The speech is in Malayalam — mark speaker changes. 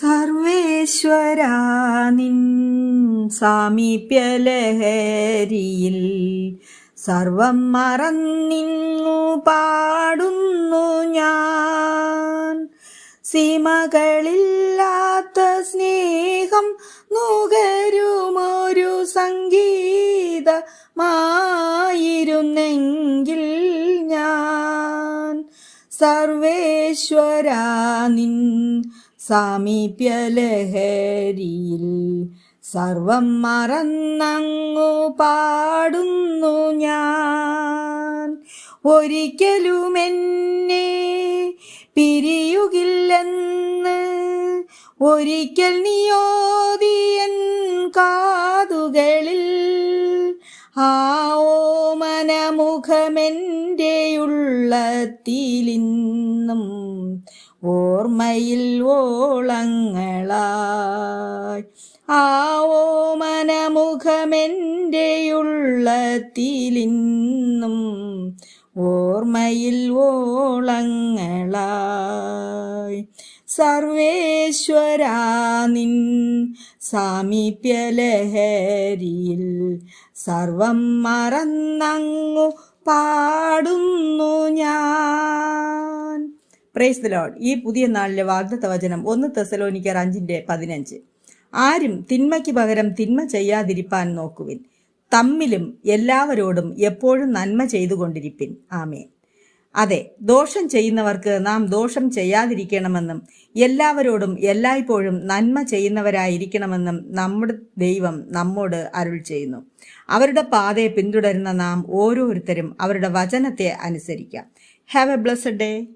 Speaker 1: സർവേശ്വരാ നിൻ സാമീപ്യലഹരിയിൽ സർവം മറന്നിങ്ങു പാടുന്നു ഞാൻ. സീമകളില്ലാത്ത സ്നേഹം നുകരുമൊരു സംഗീതമായിരുന്നെങ്കിൽ സർവേശ്വരാ നിൻ സാമീപ്യലഹരിയിൽ. സർവം മറന്നങ്ങു പാടുന്നു ഞാൻ. ഒരിക്കലും എന്നെ പിരിയുകില്ലെന്ന് ഒരിക്കൽ നിയോദിയൻ കാതുകളിൽ ആ ഓമനമുഖമെന്റെ ഉള്ളത്തിലിന്നും ഓർമ്മയിൽ ഓളങ്ങളായി. ആ ഓമനമുഖമെന്റെ ഉള്ളത്തിലിന്നും ഓർമ്മയിൽ ഓളങ്ങളായി. സർവേശ്വരാ നിൻ സാമീപ്യലഹരിയിൽ സർവം മറന്നങ്ങു പാടുന്നു ഞാൻ. പ്രേസ് ദ ലോഡ് ഈ പുതിയ നാളിലെ വാഗ്ദത്ത വചനം ഒന്ന് തെസലോനിക്കർ അഞ്ചിന്റെ പതിനഞ്ച്. ആരും തിന്മയ്ക്ക് പകരം തിന്മ ചെയ്യാതിരിപ്പാൻ നോക്കുവിൻ. തമ്മിലും എല്ലാവരോടും എപ്പോഴും നന്മ ചെയ്തുകൊണ്ടിരിപ്പിൻ. ആമേൻ. അതെ ദോഷം ചെയ്യുന്നവർക്ക് നാം ദോഷം ചെയ്യാതിരിക്കണമെന്നും എല്ലാവരോടും എല്ലായ്പ്പോഴും നന്മ ചെയ്യുന്നവരായിരിക്കണമെന്നും നമ്മുടെ ദൈവം നമ്മോട് അരുൾ ചെയ്യുന്നു. അവരുടെ പാതയെ പിന്തുടരുന്ന നാം ഓരോരുത്തരും അവരുടെ വചനത്തെ അനുസരിക്കാം. Have a blessed day